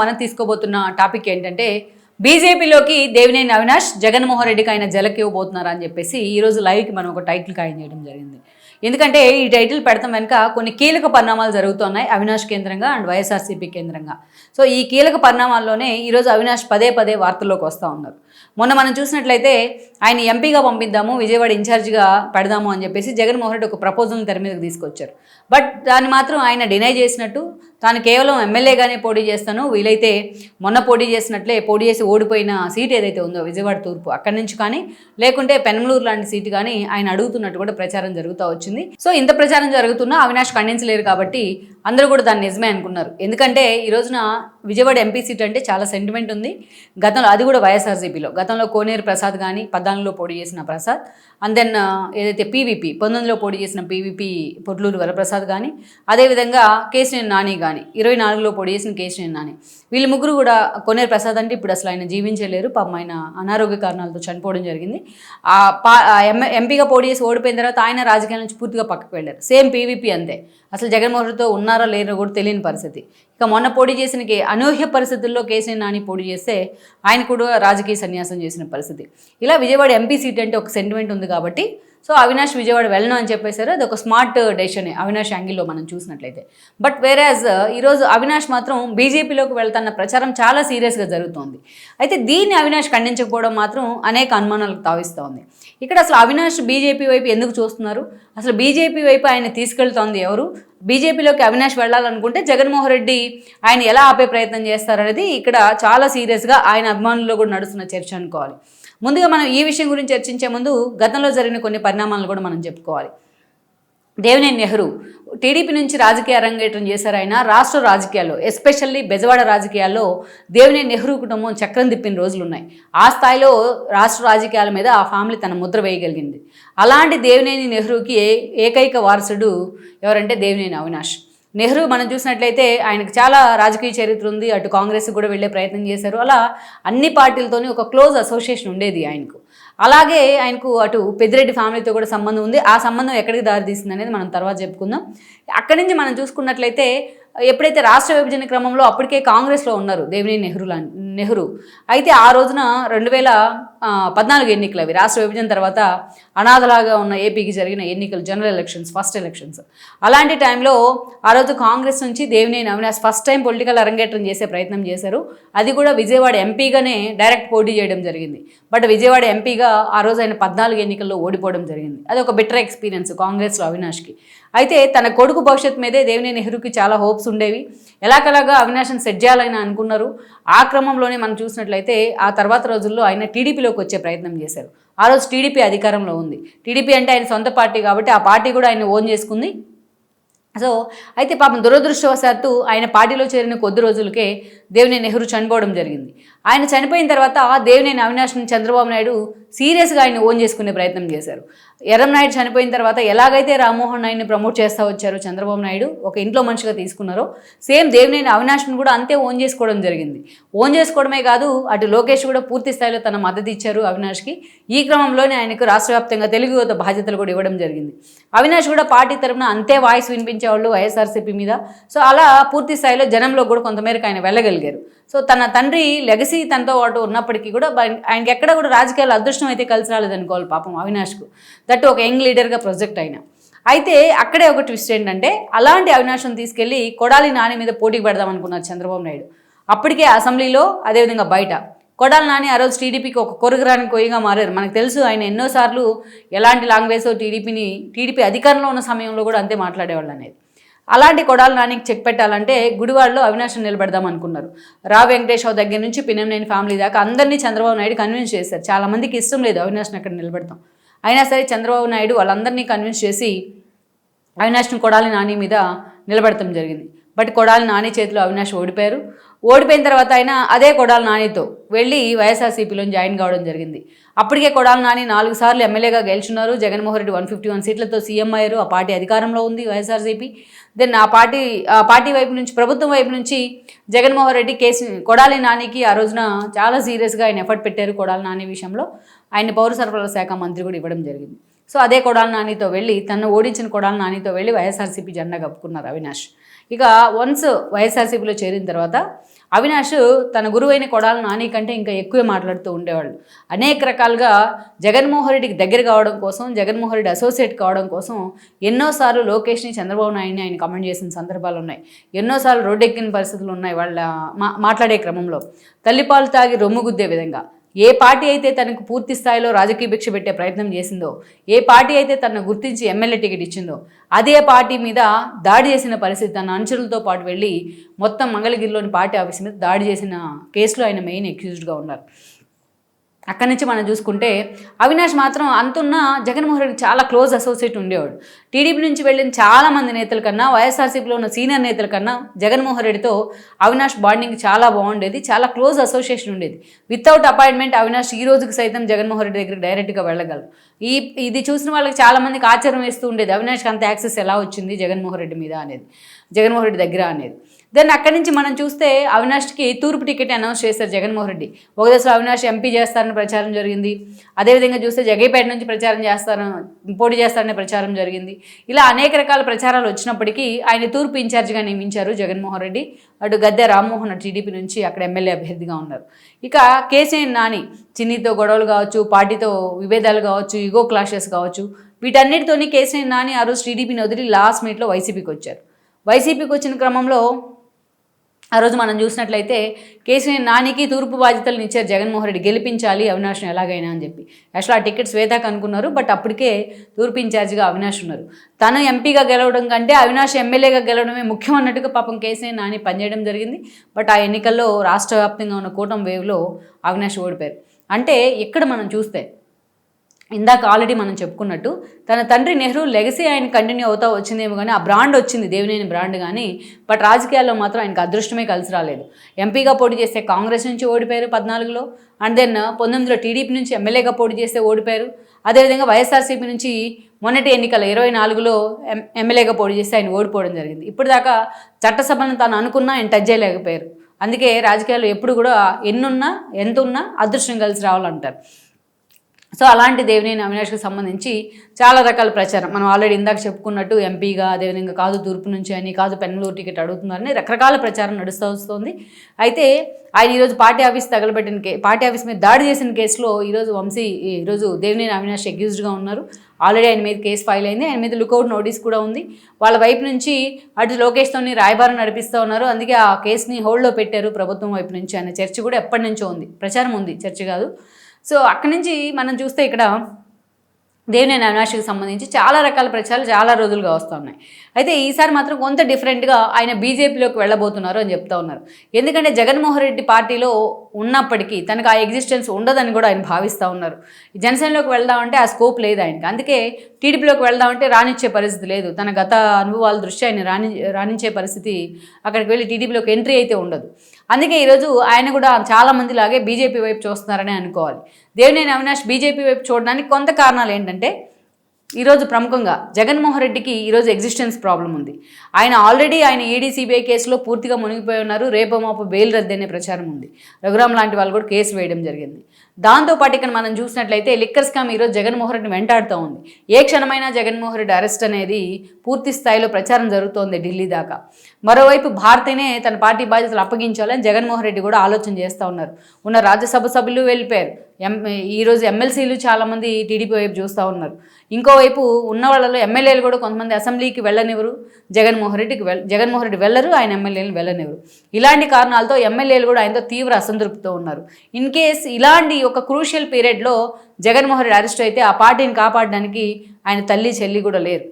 మనం తీసుకోబోతున్న టాపిక్ ఏంటంటే బీజేపీలోకి దేవినేని అవినాష్ జగన్మోహన్ రెడ్డికి ఆయన జలకి ఇవ్వబోతున్నారు అని చెప్పేసి ఈ రోజు లైవ్కి మనం ఒక టైటిల్ ఖాయం చేయడం జరిగింది. ఎందుకంటే ఈ టైటిల్ పెడతాం వెనుక కొన్ని కీలక పరిణామాలు జరుగుతున్నాయి అవినాష్ కేంద్రంగా అండ్ వైఎస్ఆర్సీపీ కేంద్రంగా. సో ఈ కీలక పరిణామాల్లోనే ఈరోజు అవినాష్ పదే పదే వార్తల్లోకి వస్తూ ఉన్నారు. మొన్న మనం చూసినట్లయితే ఆయన ఎంపీగా పంపిద్దాము విజయవాడ ఇన్ఛార్జిగా పెడదాము అని చెప్పేసి జగన్మోహన్ రెడ్డి ఒక ప్రపోజల్ తెర మీదకి తీసుకొచ్చారు. బట్ దాన్ని మాత్రం ఆయన డినై చేసినట్టు తాను కేవలం ఎమ్మెల్యేగానే పోటీ చేస్తాను వీలైతే మొన్న పోటీ చేసినట్లే పోటీ చేసి ఓడిపోయిన సీట్ ఏదైతే ఉందో విజయవాడ తూర్పు అక్కడి నుంచి కానీ లేకుంటే పెనమలూరు లాంటి సీటు కానీ ఆయన అడుగుతున్నట్టు కూడా ప్రచారం జరుగుతూ వచ్చింది. సో ఇంత ప్రచారం జరుగుతున్నా అవినాష్ ఖండించలేరు కాబట్టి అందరూ కూడా దాన్ని నిజమే అనుకున్నారు. ఎందుకంటే ఈ రోజున విజయవాడ ఎంపీ సీట్ అంటే చాలా సెంటిమెంట్ ఉంది. గతంలో అది కూడా వైఎస్ఆర్సీపీలో. గతంలో కోనేరు ప్రసాద్ కానీ పద్నాలుగులో పోటీ చేసిన ప్రసాద్ అండ్ దెన్ ఏదైతే పీవీపీ పంతొమ్మిదిలో పోటీ చేసిన పీవీపీ పొట్లూరు వరప్రసాద్ కానీ అదేవిధంగా కేసీఎన్ నాని కానీ ఇరవై నాలుగులో పోటీ చేసిన కేసీఎన్ నాని. వీళ్ళు ముగ్గురు కూడా కొనేరు ప్రసాద్ అంటే ఇప్పుడు అసలు ఆయన జీవించలేరు. పాపం ఆయన అనారోగ్య కారణాలతో చనిపోవడం జరిగింది. ఆ పా ఆ ఎంపీగా పోటీ చేసి ఓడిపోయిన తర్వాత ఆయన రాజకీయాల నుంచి పూర్తిగా పక్కకు వెళ్ళారు. సేమ్ పీవీపీ అంతే. అసలు జగన్మోహన్తో ఉన్నారో లేరో కూడా తెలియని పరిస్థితి. ఇక మొన్న పోటీ చేసిన కే- అనూహ్య పరిస్థితుల్లో కేసీఆర్ నాని పోటీ చేస్తే ఆయన కూడా రాజకీయ సన్యాసం చేసిన పరిస్థితి. ఇలా విజయవాడ ఎంపీ సీట్ అంటే ఒక సెంటిమెంట్ ఉంది కాబట్టి సో అవినాష్ విజయవాడ వెళ్ళను అని చెప్పేశారు. అది ఒక స్మార్ట్ డెసిషన్ అవినాష్ యాంగిల్లో మనం చూసినట్లయితే. బట్ వేరాజ్ ఈరోజు అవినాష్ మాత్రం బీజేపీలోకి వెళ్తున్న ప్రచారం చాలా సీరియస్గా జరుగుతోంది. అయితే దీన్ని అవినాష్ ఖండించకపోవడం మాత్రం అనేక అనుమానాలకు తావిస్తోంది. ఇక్కడ అసలు అవినాష్ బీజేపీ వైపు ఎందుకు చూస్తున్నారు? అసలు బీజేపీ వైపు ఆయన తీసుకెళ్తోంది ఎవరు? బీజేపీలోకి అవినాష్ వెళ్ళాలనుకుంటే జగన్మోహన్ రెడ్డి ఆయన ఎలా ఆపే ప్రయత్నం చేస్తారనేది ఇక్కడ చాలా సీరియస్గా ఆయన అభిమానుల్లో కూడా నడుస్తున్న చర్చ అనుకోవాలి. ముందుగా మనం ఈ విషయం గురించి చర్చించే ముందు గతంలో జరిగిన కొన్ని పరిణామాలను కూడా మనం చెప్పుకోవాలి. దేవినేని నెహ్రూ టీడీపీ నుంచి రాజకీయ అరంగేట్రం చేశారు ఆయన. రాష్ట్ర రాజకీయాల్లో ఎస్పెషల్లీ బెజవాడ రాజకీయాల్లో దేవినేని నెహ్రూ కుటుంబం చక్రం తిప్పిన రోజులు ఉన్నాయి ఆ స్థాయిలో రాష్ట్ర రాజకీయాల మీద ఆ ఫ్యామిలీ తన ముద్ర వేయగలిగింది. అలాంటి దేవినేని నెహ్రూకి ఏ- ఏకైక వారసుడు ఎవరంటే దేవినేని అవినాష్. నెహ్రూ మనం చూసినట్లయితే ఆయనకు చాలా రాజకీయ చరిత్ర ఉంది. అటు కాంగ్రెస్ కూడా వెళ్ళే ప్రయత్నం చేశారు. అలా అన్ని పార్టీలతోని ఒక క్లోజ్ అసోసియేషన్ ఉండేది ఆయనకు. అలాగే ఆయనకు అటు పెద్దిరెడ్డి ఫ్యామిలీతో కూడా సంబంధం ఉంది. ఆ సంబంధం ఎక్కడికి దారితీసింది అనేది మనం తర్వాత చెప్పుకుందాం. అక్కడి నుంచి మనం చూసుకున్నట్లయితే ఎప్పుడైతే రాష్ట్ర విభజన క్రమంలో అప్పటికే కాంగ్రెస్లో ఉన్నారు దేవినేని నెహ్రూ నెహ్రూ. అయితే ఆ రోజున రెండు వేల పద్నాలుగు ఎన్నికలు అవి. రాష్ట్ర విభజన తర్వాత అనాథలాగా ఉన్న ఏపీకి జరిగిన ఎన్నికలు జనరల్ ఎలక్షన్స్ ఫస్ట్ ఎలక్షన్స్. అలాంటి టైంలో ఆ రోజు కాంగ్రెస్ నుంచి Devineni Avinash first time political అరంగేట్రం చేసే ప్రయత్నం చేశారు. అది కూడా విజయవాడ ఎంపీగానే డైరెక్ట్ పోటీ చేయడం జరిగింది. బట్ విజయవాడ ఎంపీగా ఆ రోజు ఆయన పద్నాలుగు ఎన్నికల్లో ఓడిపోవడం జరిగింది. అది ఒక బెటర్ ఎక్స్పీరియన్స్ కాంగ్రెస్లో అవినాష్కి. అయితే తన కొడుకు భవిష్యత్ మీదే దేవిని నెహ్రూకి చాలా హోప్స్ ఉండేవి. ఎలాగలాగా అవినాష్ని సెట్ చేయాలని అనుకున్నారు. ఆ క్రమంలోనే మనం చూసినట్లయితే ఆ తర్వాత రోజుల్లో ఆయన టీడీపీలోకి వచ్చే ప్రయత్నం చేశారు. ఆ రోజు టీడీపీ అధికారంలో ఉంది. టీడీపీ అంటే ఆయన సొంత పార్టీ కాబట్టి ఆ పార్టీ కూడా ఆయన ఓన్ చేసుకుంది. సో అయితే పాపం దురదృష్టవశాత్తు ఆయన పార్టీలో చేరిన కొద్ది రోజులకే దేవుని నెహ్రూ చనిపోవడం జరిగింది. ఆయన చనిపోయిన తర్వాత దేవినేని అవినాష్ని చంద్రబాబు నాయుడు సీరియస్గా ఆయన ఓన్ చేసుకునే ప్రయత్నం చేశారు. ఎర్రంనాయుడు చనిపోయిన తర్వాత ఎలాగైతే రామ్మోహన్ నాయుడిని ప్రమోట్ చేస్తూ వచ్చారో చంద్రబాబు నాయుడు ఒక ఇంట్లో మనిషిగా తీసుకున్నారో సేమ్ దేవినేని అవినాష్ని కూడా అంతే ఓన్ చేసుకోవడం జరిగింది. ఓన్ చేసుకోవడమే కాదు అటు లోకేష్ కూడా పూర్తి స్థాయిలో తన మద్దతు ఇచ్చారు అవినాష్కి. ఈ క్రమంలోనే ఆయనకు రాష్ట్ర వ్యాప్తంగా తెలుగు యువత బాధ్యతలు కూడా ఇవ్వడం జరిగింది. అవినాష్ కూడా పార్టీ తరపున అంతే వాయిస్ వినిపించేవాళ్ళు వైఎస్ఆర్సీపీ మీద. సో అలా పూర్తి స్థాయిలో జనంలో కూడా కొంతమేరకు ఆయన వెళ్ళగలిగారు. సో తన తండ్రి లెగసీ తనతో పాటు ఉన్నప్పటికీ కూడా ఆయనకి ఎక్కడ కూడా రాజకీయాలు అదృష్టం అయితే కలిసి రాలేదనుకోవాలి పాపం అవినాష్కు. దట్ ఒక యంగ్ లీడర్గా ప్రొజెక్ట్ అయినా. అయితే అక్కడే ఒక ట్విస్ట్ ఏంటంటే అలాంటి అవినాశం తీసుకెళ్ళి కొడాలి నాని మీద పోటీకి పెడదాం అనుకున్నారు చంద్రబాబు నాయుడు. అప్పటికే అసెంబ్లీలో అదేవిధంగా బయట. కొడాలి నాని ఆ రోజు టీడీపీకి ఒక కొరగరాని కొయ్యగా మారారు. మనకు తెలుసు ఆయన ఎన్నోసార్లు ఎలాంటి లాంగ్వేజ్తో టీడీపీని టీడీపీ అధికారంలో ఉన్న సమయంలో కూడా అంతే మాట్లాడేవాళ్ళు అనేది. అలాంటి కొడాలి నానికి చెక్ పెట్టాలంటే గుడివాడలో అవినాశం నిలబెడదాం అనుకున్నారు. రా వెంకటేశ్వర దగ్గర నుంచి పినంనేని ఫ్యామిలీ దాకా అందరినీ చంద్రబాబు నాయుడు కన్విన్స్ చేశారు. చాలా మందికి ఇష్టం లేదు అవినాశ్ని అక్కడ నిలబెడతాం. అయినా సరే చంద్రబాబు నాయుడు వాళ్ళందరినీ కన్విన్స్ చేసి అవినాష్ని కొడాలి నాని మీద నిలబెడతాం జరిగింది. బట్ కొడాలి నాని చేతిలో అవినాష్ ఓడిపోయారు. ఓడిపోయిన తర్వాత ఆయన అదే కొడాలి నానితో వెళ్ళి వైఎస్ఆర్సీపీలో జాయిన్ కావడం జరిగింది. అప్పటికే కొడాలి నాని నాలుగు సార్లు ఎమ్మెల్యేగా గెలుచున్నారు. Jaganmohan Reddy one fifty one సీట్లతో సీఎం అయ్యారు. ఆ పార్టీ అధికారంలో ఉంది వైఎస్ఆర్సీపీ. దెన్ ఆ పార్టీ ఆ పార్టీ వైపు నుంచి ప్రభుత్వం వైపు నుంచి జగన్మోహన్ రెడ్డి కేసు కొడాలి నానికి ఆ రోజున చాలా సీరియస్గా ఆయన ఎఫర్ట్ పెట్టారు కొడాలి నాని విషయంలో. ఆయన పౌర సరఫరాల శాఖ మంత్రి కూడా ఇవ్వడం జరిగింది. సో అదే కొడాలి నానితో వెళ్ళి తను ఓడించిన కొడాలి నానితో వెళ్ళి వైఎస్ఆర్సీపీ జెండా కప్పుకున్నారు అవినాష్. ఇక వన్స్ వైఎస్ఆర్సీపీలో చేరిన తర్వాత అవినాష్ తన గురువైన కొడాల నాని కంటే ఇంకా ఎక్కువే మాట్లాడుతూ ఉండేవాళ్ళు. అనేక రకాలుగా జగన్మోహన్ రెడ్డికి దగ్గర కావడం కోసం జగన్మోహన్ రెడ్డి అసోసియేట్ కావడం కోసం ఎన్నోసార్లు లోకేష్ని చంద్రబాబు నాయుడిని ఆయన కమెంట్ చేసిన సందర్భాలు ఉన్నాయి. ఎన్నోసార్లు రోడ్డెక్కిన పరిస్థితులు ఉన్నాయి వాళ్ళ మా మాట్లాడే క్రమంలో. తల్లిపాలు తాగి రొమ్ము గుద్దే విధంగా. ఏ పార్టీ అయితే తనకు పూర్తి స్థాయిలో రాజకీయ భిక్ష పెట్టే ప్రయత్నం చేసిందో ఏ పార్టీ అయితే తనను గుర్తించి ఎమ్మెల్యే టికెట్ ఇచ్చిందో అదే పార్టీ మీద దాడి చేసిన పరిస్థితి తన అనుచరులతో పాటు వెళ్ళి మొత్తం మంగళగిరిలోని పార్టీ ఆఫీస్ మీద దాడి చేసిన కేసులో ఆయన మెయిన్ అక్యూజ్డ్గా ఉన్నారు. అక్కడి నుంచి మనం చూసుకుంటే అవినాష్ మాత్రం అంతున్న జగన్మోహన్ రెడ్డి చాలా క్లోజ్ అసోసియేట్ ఉండేవాడు. టీడీపీ నుంచి వెళ్ళిన చాలా మంది నేతల కన్నా వైఎస్ఆర్సీపీలో ఉన్న సీనియర్ నేతల కన్నా జగన్మోహన్ రెడ్డితో అవినాష్ బాండింగ్ చాలా బాగుండేది చాలా క్లోజ్ అసోసియేషన్ ఉండేది. వితౌట్ అపాయింట్మెంట్ అవినాష్ ఈ రోజుకి సైతం జగన్మోహన్ రెడ్డి దగ్గరికి డైరెక్ట్గా వెళ్ళగలరు. ఈ ఇది చూసిన వాళ్ళకి చాలా మందికి ఆశ్చర్యం వేస్తూ ఉండేది అవినాష్కి అంత యాక్సెస్ ఎలా వచ్చింది జగన్మోహన్ రెడ్డి మీద అనేది జగన్మోహన్ రెడ్డి దగ్గర అనేది. దెన్ అక్కడి నుంచి మనం చూస్తే అవినాష్కి తూర్పు టికెట్ అనౌన్స్ చేశారు జగన్మోహన్ రెడ్డి. ఒక దశలో అవినాష్ ఎంపీ చేస్తారని ప్రచారం జరిగింది. అదేవిధంగా చూస్తే జగైపేట నుంచి ప్రచారం చేస్తారని పోటీ చేస్తారనే ప్రచారం జరిగింది. ఇలా అనేక రకాల ప్రచారాలు వచ్చినప్పటికీ ఆయన తూర్పు ఇన్ఛార్జిగా నియమించారు జగన్మోహన్ రెడ్డి. అటు గద్దె రామ్మోహన్ టీడీపీ నుంచి అక్కడ ఎమ్మెల్యే అభ్యర్థిగా ఉన్నారు. ఇక కేసీఎన్ నాని చిన్నితో గొడవలు కావచ్చు పార్టీతో విభేదాలు కావచ్చు ఇగో క్లాషెస్ కావచ్చు వీటన్నిటితోని కేసీఎన్ నాని ఆ రోజు టీడీపీని వదిలి లాస్ట్ మినిట్లో వైసీపీకి వచ్చారు. వైసీపీకి వచ్చిన క్రమంలో ఆ రోజు మనం చూసినట్లయితే కేసీఆర్ నానికి తూర్పు బాధ్యతలను ఇచ్చారు జగన్మోహన్ రెడ్డి. గెలిపించాలి అవినాష్ను ఎలాగైనా అని చెప్పి. యాక్చువల్ ఆ టికెట్ శ్వేతకు అనుకున్నారు బట్ అప్పటికే తూర్పు ఇన్ఛార్జిగా అవినాష్ ఉన్నారు. తను ఎంపీగా గెలవడం కంటే అవినాష్ ఎమ్మెల్యేగా గెలవడమే ముఖ్యం అన్నట్టుగా పాపం కేసీఆర్ నాని పనిచేయడం జరిగింది. బట్ ఆ ఎన్నికల్లో రాష్ట్ర వ్యాప్తంగా ఉన్న కూటమి వేవ్లో అవినాష్ ఓడిపోయారు. అంటే ఇక్కడ మనం చూస్తే ఇందాక ఆల్రెడీ మనం చెప్పుకున్నట్టు తన తండ్రి నెహ్రూ లెగసీ ఆయన కంటిన్యూ అవుతా వచ్చిందేమో కానీ ఆ బ్రాండ్ వచ్చింది దేవినేని బ్రాండ్ కానీ బట్ రాజకీయాల్లో మాత్రం ఆయనకు అదృష్టమే కలిసి రాలేదు. ఎంపీగా పోటీ చేస్తే కాంగ్రెస్ నుంచి ఓడిపోయారు పద్నాలుగులో అండ్ దెన్ పంతొమ్మిదిలో టీడీపీ నుంచి ఎమ్మెల్యేగా పోటీ చేస్తే ఓడిపోయారు. అదేవిధంగా వైఎస్ఆర్సీపీ నుంచి మొన్నటి ఎన్నికల ఇరవై నాలుగులో ఎం ఎమ్మెల్యేగా పోటీ చేస్తే ఆయన ఓడిపోవడం జరిగింది. ఇప్పటిదాకా చట్టసభను తాను అనుకున్నా ఆయన టచ్ చేయలేకపోయారు. అందుకే రాజకీయాల్లో ఎప్పుడు కూడా ఎన్నున్నా ఎంత ఉన్నా అదృష్టం కలిసి రావాలంటారు. సో అలాంటి దేవినేని అవినాష్కి సంబంధించి చాలా రకాల ప్రచారం. మనం ఆల్రెడీ ఇందాక చెప్పుకున్నట్టు ఎంపీగా అదేవిధంగా కాదు తూర్పు నుంచి అని కాదు పెన్నలూరు టికెట్ అడుగుతున్నారని రకరకాల ప్రచారం నడుస్తూ వస్తుంది. అయితే ఆయన ఈరోజు పార్టీ ఆఫీస్ తగలబెట్టిన కే పార్టీ ఆఫీస్ మీద దాడి చేసిన కేసులో ఈరోజు వంశీ ఈరోజు దేవినేని అవినాష్ అక్యూజ్డ్గా ఉన్నారు. ఆల్రెడీ ఆయన మీద కేసు ఫైల్ అయింది. ఆయన మీద లుకౌట్ నోటీస్ కూడా ఉంది. వాళ్ళ వైపు నుంచి అటు లోకేష్తోని రాయబారం నడిపిస్తూ ఉన్నారు. అందుకే ఆ కేసుని హోల్డ్లో పెట్టారు ప్రభుత్వం వైపు నుంచి అనే చర్చ కూడా ఎప్పటి నుంచో ఉంది. ప్రచారం ఉంది చర్చ కాదు. సో అక్కడి నుంచి మనం చూస్తే ఇక్కడ దేవినేని అవినాష్కి సంబంధించి చాలా రకాల ప్రచారాలు చాలా రోజులుగా వస్తున్నాయి. అయితే ఈసారి మాత్రం కొంత డిఫరెంట్గా ఆయన బీజేపీలోకి వెళ్ళబోతున్నారు అని చెప్తా ఉన్నారు. ఎందుకంటే జగన్మోహన్ రెడ్డి పార్టీలో ఉన్నప్పటికీ తనకు ఆ ఎగ్జిస్టెన్స్ ఉండదని కూడా ఆయన భావిస్తూ ఉన్నారు. జనసేనలోకి వెళ్దామంటే ఆ స్కోప్ లేదు ఆయనకి. అందుకే టీడీపీలోకి వెళ్దామంటే రాణించే పరిస్థితి లేదు. తన గత అనుభవాల దృష్ట్యా ఆయన రాణి రాణించే పరిస్థితి అక్కడికి వెళ్ళి టీడీపీలోకి ఎంట్రీ అయితే ఉండదు. అందుకే ఈరోజు ఆయన కూడా చాలా మంది లాగే బీజేపీ వైపు చూస్తున్నారని అనుకోవాలి. దేవినేని అవినాష్ బీజేపీ వైపు చూడడానికి కొంత కారణాలు ఏంటంటే ఈరోజు ప్రముఖంగా జగన్మోహన్ రెడ్డికి ఈరోజు ఎగ్జిస్టెన్స్ ప్రాబ్లం ఉంది. ఆయన ఆల్రెడీ ఆయన ఈడీ సిబిఐ కేసులో పూర్తిగా మునిగిపోయి ఉన్నారు. రేపమాపు బెయిల్ రద్దు అనే ప్రచారం ఉంది. రఘురామ్ లాంటి వాళ్ళు కూడా కేసు వేయడం జరిగింది. దాంతోపాటు ఇక్కడ మనం చూసినట్లయితే లిక్కర్ స్కామ్ ఈరోజు జగన్మోహన్ రెడ్డిని వెంటాడుతూ ఉంది. ఏ క్షణమైనా జగన్మోహన్ రెడ్డి అరెస్ట్ అనేది పూర్తి స్థాయిలో ప్రచారం జరుగుతోంది ఢిల్లీ దాకా. మరోవైపు భారతీనే తన పార్టీ బాధ్యతలు అప్పగించాలని జగన్మోహన్ రెడ్డి కూడా ఆలోచన చేస్తూ ఉన్నారు. ఉన్న రాజ్యసభ సభ్యులు వెళ్ళిపోయారు. ఎం ఈరోజు ఎమ్మెల్సీలు చాలామంది టీడీపీ వైపు చూస్తూ ఉన్నారు. ఇంకోవైపు ఉన్న వాళ్ళలో ఎమ్మెల్యేలు కూడా కొంతమంది అసెంబ్లీకి వెళ్ళనివ్వరు. జగన్మోహన్ రెడ్డికి వెళ్ జగన్మోహన్ రెడ్డి వెళ్ళరు ఆయన ఎమ్మెల్యేలు వెళ్ళనివ్వరు. ఇలాంటి కారణాలతో ఎమ్మెల్యేలు కూడా ఆయనతో తీవ్ర అసంతృప్తితో ఉన్నారు. ఇన్ కేస్ ఇలాంటి ఒక క్రూషియల్ పీరియడ్లో జగన్మోహన్ రెడ్డి అరెస్ట్ అయితే ఆ పార్టీని కాపాడడానికి ఆయన తల్లి చెల్లి కూడా లేరు.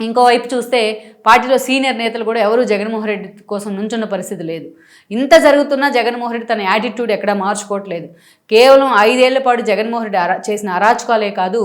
ఇంకోవైపు చూస్తే పార్టీలో సీనియర్ నేతలు కూడా ఎవరు జగన్మోహన్ రెడ్డి కోసం నుంచున్న పరిస్థితి లేదు. ఇంత జరుగుతున్నా జగన్మోహన్ రెడ్డి తన యాటిట్యూడ్ ఎక్కడా మార్చుకోవట్లేదు. కేవలం ఐదేళ్ళ పాటు జగన్మోహన్ రెడ్డి అరా చేసిన అరాచకాలే కాదు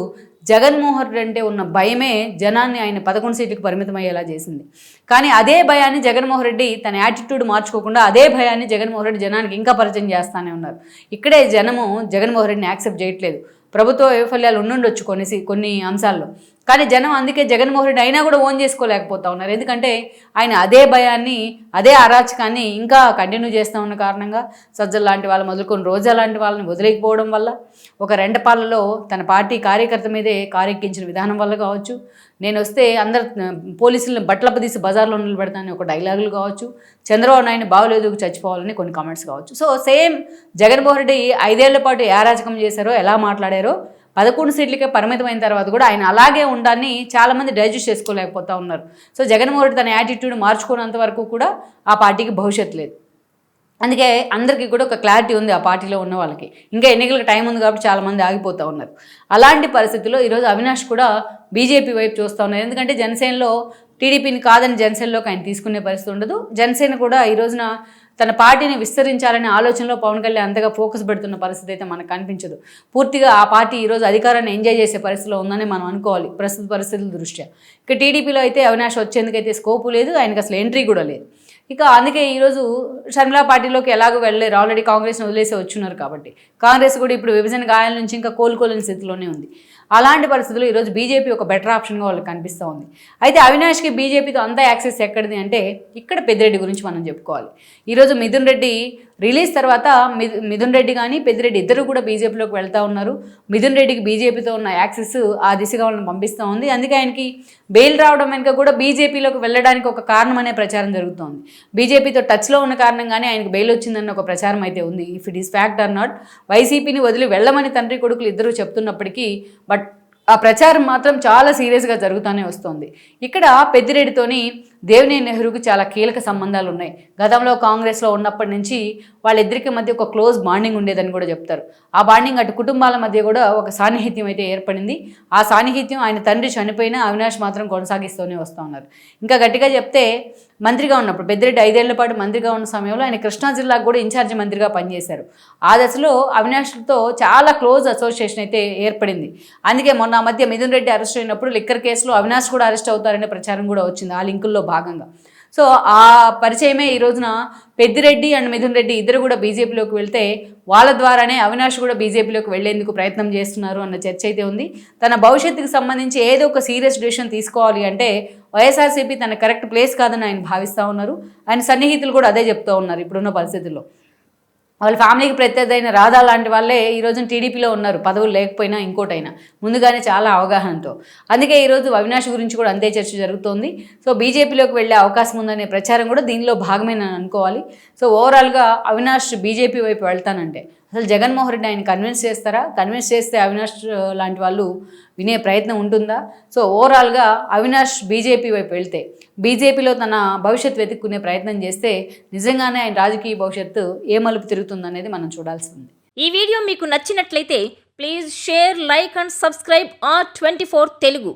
జగన్మోహన్ రెడ్డి అంటే ఉన్న భయమే జనాన్ని ఆయన పదకొండు సీట్లకు పరిమితమయ్యేలా చేసింది. కానీ అదే భయాన్ని జగన్మోహన్ రెడ్డి తన యాటిట్యూడ్ మార్చుకోకుండా అదే భయాన్ని జగన్మోహన్ రెడ్డి జనానికి ఇంకా పరిచయం చేస్తానే ఉన్నారు. ఇక్కడే జనము జగన్మోహన్ రెడ్డిని యాక్సెప్ట్ చేయట్లేదు. ప్రభుత్వ వైఫల్యాలు ఉండుండొచ్చు కొన్ని కొన్ని అంశాల్లో. కానీ జనం అందుకే జగన్మోహన్ రెడ్డి అయినా కూడా ఓన్ చేసుకోలేకపోతా ఉన్నారు. ఎందుకంటే ఆయన అదే భయాన్ని అదే అరాచకాన్ని ఇంకా కంటిన్యూ చేస్తూ ఉన్న కారణంగా సజ్జల లాంటి వాళ్ళు మొదలుకొని రోజా లాంటి వాళ్ళని వదిలేకపోవడం వల్ల ఒక రెండపాలలో తన పార్టీ కార్యకర్త మీదే కారెక్కించిన విధానం వల్ల కావచ్చు. నేను వస్తే అందరు పోలీసులను బట్టలప తీసి బజార్లో నిలబెడతానని ఒక డైలాగులు కావచ్చు. చంద్రబాబు నాయుడు బాగోలేదు చచ్చిపోవాలని కొన్ని కామెంట్స్ కావచ్చు. సో సేమ్ జగన్మోహన్ రెడ్డి ఐదేళ్ళ పాటు ఏ అరాచకం చేశారో ఎలా మాట్లాడారో పదకొండు సీట్లకే పరిమితమైన తర్వాత కూడా ఆయన అలాగే ఉండాలని చాలామంది డైజెస్ట్ చేసుకోలేకపోతా ఉన్నారు. సో జగన్మోహన్ రెడ్డి తన యాటిట్యూడ్ మార్చుకున్నంత వరకు కూడా ఆ పార్టీకి భవిష్యత్తు లేదు. అందుకే అందరికీ కూడా ఒక క్లారిటీ ఉంది ఆ పార్టీలో ఉన్న వాళ్ళకి. ఇంకా ఎన్నికలకు టైం ఉంది కాబట్టి చాలామంది ఆగిపోతూ ఉన్నారు. అలాంటి పరిస్థితుల్లో ఈరోజు అవినాష్ కూడా బీజేపీ వైపు చూస్తూ ఉన్నారు. ఎందుకంటే జనసేనలో టీడీపీని కాదని జనసేనలోకి ఆయన తీసుకునే పరిస్థితి ఉండదు. జనసేన కూడా ఈ రోజున తన పార్టీని విస్తరించాలనే ఆలోచనలో పవన్ కళ్యాణ్ అంతగా ఫోకస్ పెడుతున్న పరిస్థితి అయితే మనకు కనిపించదు. పూర్తిగా ఆ పార్టీ ఈరోజు అధికారాన్ని ఎంజాయ్ చేసే పరిస్థితిలో ఉందని మనం అనుకోవాలి ప్రస్తుత పరిస్థితుల దృష్ట్యా. ఇక టీడీపీలో అయితే అవినాష్ వచ్చేందుకైతే స్కోపు లేదు ఆయనకు అసలు ఎంట్రీ కూడా లేదు. ఇక అందుకే ఈరోజు షర్మిలా పార్టీలోకి ఎలాగో వెళ్ళలేరు. ఆల్రెడీ కాంగ్రెస్ని వదిలేసి వచ్చున్నారు కాబట్టి. కాంగ్రెస్ కూడా ఇప్పుడు విభజన గాయాల నుంచి ఇంకా కోలుకోలేని స్థితిలోనే ఉంది. అలాంటి పరిస్థితుల్లో ఈరోజు బీజేపీ ఒక బెటర్ ఆప్షన్గా వాళ్ళకి కనిపిస్తూ ఉంది. అయితే అవినాష్కి బీజేపీతో అంత యాక్సెస్ ఎక్కడిది అంటే ఇక్కడ పెద్దిరెడ్డి గురించి మనం చెప్పుకోవాలి. ఈరోజు మిథున్ రెడ్డి రిలీజ్ తర్వాత మిథున్ రెడ్డి కానీ పెద్దిరెడ్డి ఇద్దరు కూడా బీజేపీలోకి వెళ్తూ ఉన్నారు. మిథున్ రెడ్డికి బీజేపీతో ఉన్న యాక్సెస్ ఆ దిశగా వాళ్ళని పంపిస్తూ ఉంది. అందుకే ఆయనకి బెయిల్ రావడం వెనుక కూడా బీజేపీలోకి వెళ్ళడానికి ఒక కారణం అనే ప్రచారం జరుగుతోంది. బీజేపీతో టచ్లో ఉన్న కారణంగానే ఆయనకు బెయిల్ వచ్చిందన్న ఒక ప్రచారం అయితే ఉంది. If it is fact or not వైసీపీని వదిలి వెళ్ళమని తండ్రి కొడుకులు ఇద్దరు చెప్తున్నప్పటికీ బట్ ఆ ప్రచారం మాత్రం చాలా సీరియస్గా జరుగుతూనే వస్తుంది. ఇక్కడ పెద్దిరెడ్డితోని దేవినేని నెహ్రూకి చాలా కీలక సంబంధాలు ఉన్నాయి. గతంలో కాంగ్రెస్లో ఉన్నప్పటి నుంచి వాళ్ళిద్దరికి మధ్య ఒక క్లోజ్ బాండింగ్ ఉండేదని కూడా చెప్తారు. ఆ బాండింగ్ అటు కుటుంబాల మధ్య కూడా ఒక సాన్నిహిత్యం అయితే ఏర్పడింది. ఆ సాన్నిహిత్యం ఆయన తండ్రి చనిపోయినా అవినాష్ మాత్రం కొనసాగిస్తూనే వస్తూ ఉన్నారు. ఇంకా గట్టిగా చెప్తే మంత్రిగా ఉన్నప్పుడు పెద్దిరెడ్డి ఐదేళ్ళ పాటు మంత్రిగా ఉన్న సమయంలో ఆయన కృష్ణా జిల్లాకు కూడా ఇన్ఛార్జి మంత్రిగా పనిచేశారు. ఆ దశలో అవినాష్తో చాలా క్లోజ్ అసోసియేషన్ అయితే ఏర్పడింది. అందుకే మొన్న మధ్య మిథున్ రెడ్డి అరెస్ట్ అయినప్పుడు లిక్కర్ కేసులో అవినాష్ కూడా అరెస్ట్ అవుతారనే ప్రచారం కూడా వచ్చింది. ఆ లింకుల్లో భాగంగా. సో ఆ పరిచయమే ఈ రోజున పెద్దిరెడ్డి అండ్ మిథున్ రెడ్డి ఇద్దరు కూడా బీజేపీలోకి వెళ్తే వాళ్ళ ద్వారానే అవినాష్ కూడా బీజేపీలోకి వెళ్ళేందుకు ప్రయత్నం చేస్తున్నారు అన్న చర్చ అయితే ఉంది. తన భవిష్యత్తుకు సంబంధించి ఏదో ఒక సీరియస్ డిసిషన్ తీసుకోవాలి అంటే వైఎస్ఆర్సీపీ తన కరెక్ట్ ప్లేస్ కాదని ఆయన భావిస్తూ ఉన్నారు. ఆయన సన్నిహితులు కూడా అదే చెప్తూ ఉన్నారు ఇప్పుడున్న పరిస్థితుల్లో. వాళ్ళ ఫ్యామిలీకి ప్రత్యర్థైన రాధా లాంటి వాళ్ళే ఈ రోజున టీడీపీలో ఉన్నారు. పదవులు లేకపోయినా ఇంకోటైనా. ముందుగానే చాలా అవగాహనతో. అందుకే ఈరోజు అవినాష్ గురించి కూడా అంతే చర్చ జరుగుతోంది. సో బీజేపీలోకి వెళ్ళే అవకాశం ఉందనే ప్రచారం కూడా దీనిలో భాగమేనని అనుకోవాలి. సో ఓవరాల్గా అవినాష్ బీజేపీ వైపు వెళ్తానంటే అసలు జగన్మోహన్ రెడ్డి ఆయన కన్విన్స్ చేస్తారా? కన్విన్స్ చేస్తే అవినాష్ లాంటి వాళ్ళు వినే ప్రయత్నం ఉంటుందా? సో ఓవరాల్గా అవినాష్ బీజేపీ వైపు వెళ్తే బీజేపీలో తన భవిష్యత్తు వెతుక్కునే ప్రయత్నం చేస్తే నిజంగానే ఆయన రాజకీయ భవిష్యత్తు ఏ మలుపు తిరుగుతుందనేది మనం చూడాల్సి ఉంది. ఈ వీడియో మీకు నచ్చినట్లయితే please share like and subscribe R twenty Telugu